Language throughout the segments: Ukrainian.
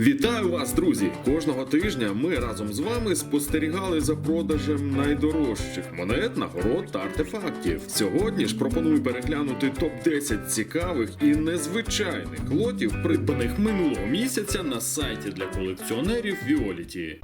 Вітаю вас, друзі! Кожного тижня ми разом з вами спостерігали за продажем найдорожчих монет, нагород та артефактів. Сьогодні ж пропоную переглянути топ 10 цікавих і незвичайних лотів, придбаних минулого місяця на сайті для колекціонерів Violet.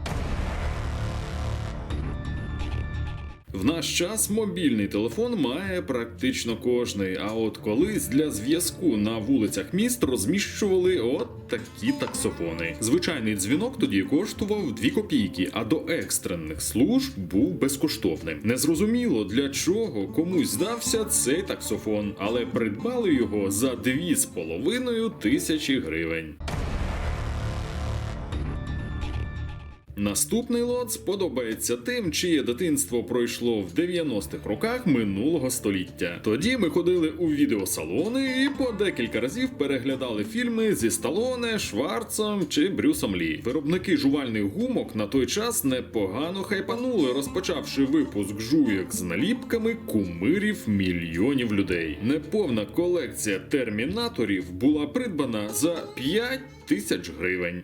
В наш час мобільний телефон має практично кожний. А от колись для зв'язку на вулицях міст розміщували от такі таксофони. Звичайний дзвінок тоді коштував 2 копійки, а до екстрених служб був безкоштовним. Незрозуміло для чого комусь здався цей таксофон, але придбали його за 2,5 тисячі гривень. Наступний лот сподобається тим, чиє дитинство пройшло в 90-х роках минулого століття. Тоді ми ходили у відеосалони і по декілька разів переглядали фільми зі Сталоне, Шварцем чи Брюсом Лі. Виробники жувальних гумок на той час непогано хайпанули, розпочавши випуск жуєк з наліпками кумирів мільйонів людей. Неповна колекція термінаторів була придбана за 5 тисяч гривень.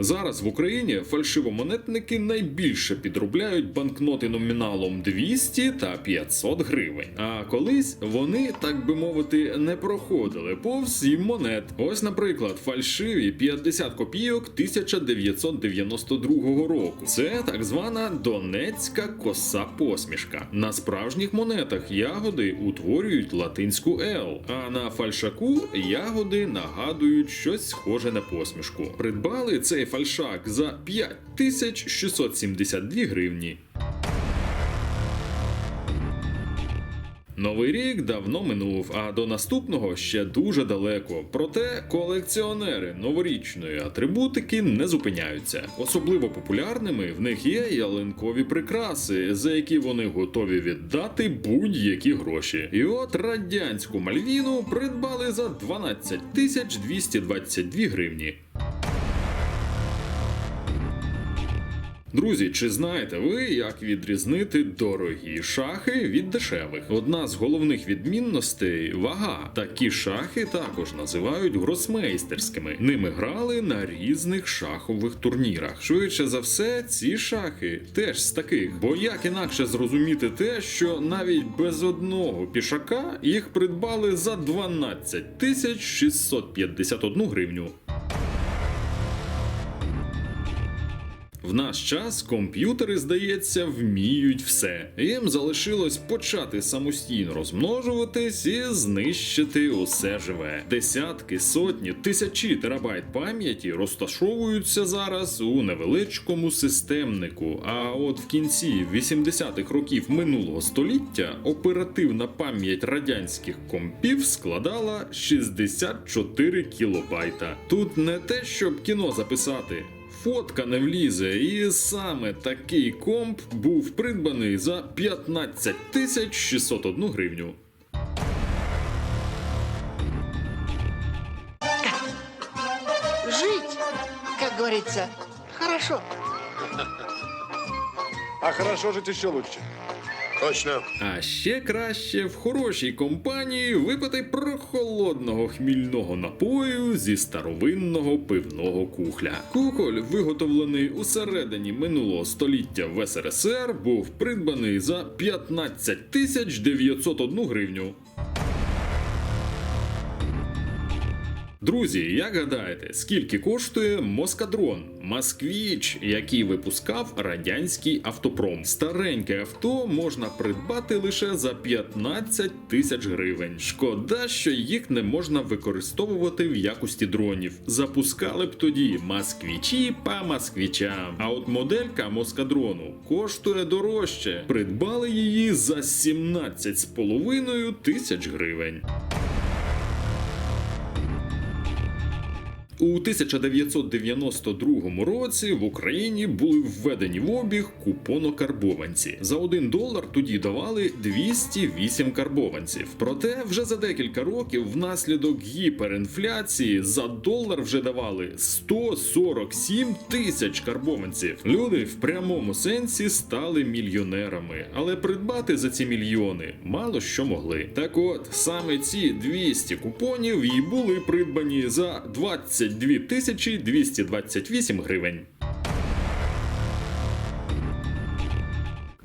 Зараз в Україні фальшивомонетники найбільше підробляють банкноти номіналом 200 та 500 гривень. А колись вони, так би мовити, не проходили повз сім монет. Ось, наприклад, фальшиві 50 копійок 1992 року. Це так звана донецька коса посмішка. На справжніх монетах ягоди утворюють латинську Л, а на фальшаку ягоди нагадують щось схоже на посмішку. Придбали цей фальшак за 5672 гривні. Новий рік давно минув, а до наступного ще дуже далеко. Проте колекціонери новорічної атрибутики не зупиняються. Особливо популярними в них є ялинкові прикраси, за які вони готові віддати будь-які гроші. І от радянську мальвіну придбали за 12 тисяч 222 гривні. Друзі, чи знаєте ви, як відрізнити дорогі шахи від дешевих? Одна з головних відмінностей вага. Такі шахи також називають гросмейстерськими. Ними грали на різних шахових турнірах. Швидше за все, ці шахи теж з таких. Бо як інакше зрозуміти те, що навіть без одного пішака їх придбали за 12 тисяч 651 гривню. В наш час комп'ютери, здається, вміють все. Їм залишилось почати самостійно розмножуватись і знищити усе живе. Десятки, сотні, тисячі терабайт пам'яті розташовуються зараз у невеличкому системнику. А от в кінці 80-х років минулого століття оперативна пам'ять радянських компів складала 64 кілобайта. Тут не те, щоб кіно записати. Фотка не влізе, і саме такий комп був придбаний за 15 тисяч 601 гривню. Жить, как говорится, хорошо. А хорошо жить еще лучше. Точно. А ще краще в хорошій компанії випити прохолодного хмільного напою зі старовинного пивного кухля. Кухоль, виготовлений у середині минулого століття в СРСР, був придбаний за 15 тисяч 901 гривню. Друзі, як гадаєте, скільки коштує Москадрон? Москвіч, який випускав радянський автопром. Стареньке авто можна придбати лише за 15 тисяч гривень. Шкода, що їх не можна використовувати в якості дронів. Запускали б тоді москвічі по москвічам. А от моделька Москадрону коштує дорожче. Придбали її за 17,5 тисяч гривень. У 1992 році в Україні були введені в обіг купонокарбованці. За 1 долар тоді давали 208 карбованців. Проте вже за декілька років внаслідок гіперінфляції за долар вже давали 147 тисяч карбованців. Люди в прямому сенсі стали мільйонерами, але придбати за ці мільйони мало що могли. Так от саме ці 200 купонів і були придбані за 22 тисячі 228 гривень.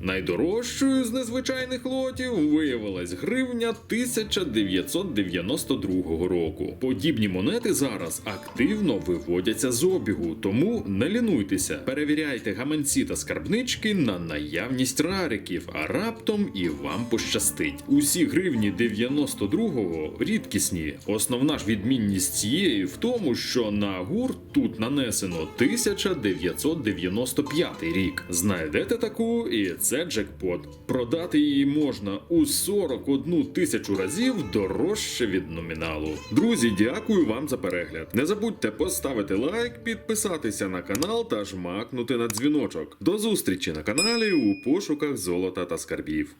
Найдорожчою з незвичайних лотів виявилась гривня 1992 року. Подібні монети зараз активно виводяться з обігу, тому не лінуйтеся, перевіряйте гаманці та скарбнички на наявність рариків, а раптом і вам пощастить. Усі гривні 92-го рідкісні. Основна ж відмінність цієї в тому, що на гурт тут нанесено 1995 рік. Знайдете таку, і це джекпот. Продати її можна у 41 тисячу разів дорожче від номіналу. Друзі, дякую вам за перегляд. Не забудьте поставити лайк, підписатися на канал та жмакнути на дзвіночок. До зустрічі на каналі у пошуках золота та скарбів.